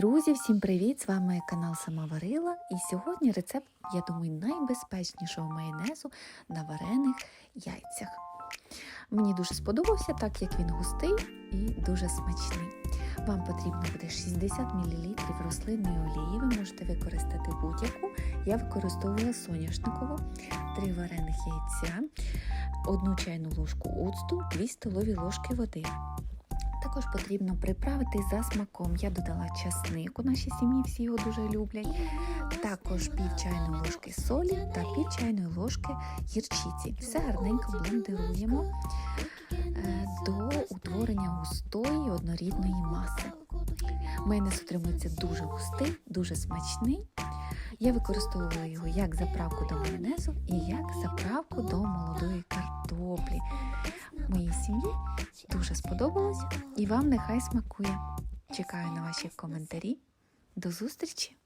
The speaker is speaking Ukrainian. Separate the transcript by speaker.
Speaker 1: Друзі, всім привіт! З вами канал Сама Варила. І сьогодні рецепт, я думаю, найбезпечнішого майонезу на варених яйцях. Мені дуже сподобався, так як він густий і дуже смачний. Вам потрібно буде 60 мл рослинної олії. Ви можете використати будь-яку. Я використовувала соняшникову, 3 варених яйця, 1 чайну ложку оцту, 2 столові ложки води. Також потрібно приправити за смаком. Я додала часник, у нашій сім'ї всі його дуже люблять. Також пів чайної ложки солі та пів чайної ложки гірчиці. Все гарненько блендируємо е, до утворення густої однорідної маси. Майонез отримується дуже густий, дуже смачний. Я використовувала його як заправку до майонезу і як заправку до молодої картоплі. Моїй сім'ї дуже сподобалось і вам нехай смакує. Чекаю на ваші коментарі. До зустрічі!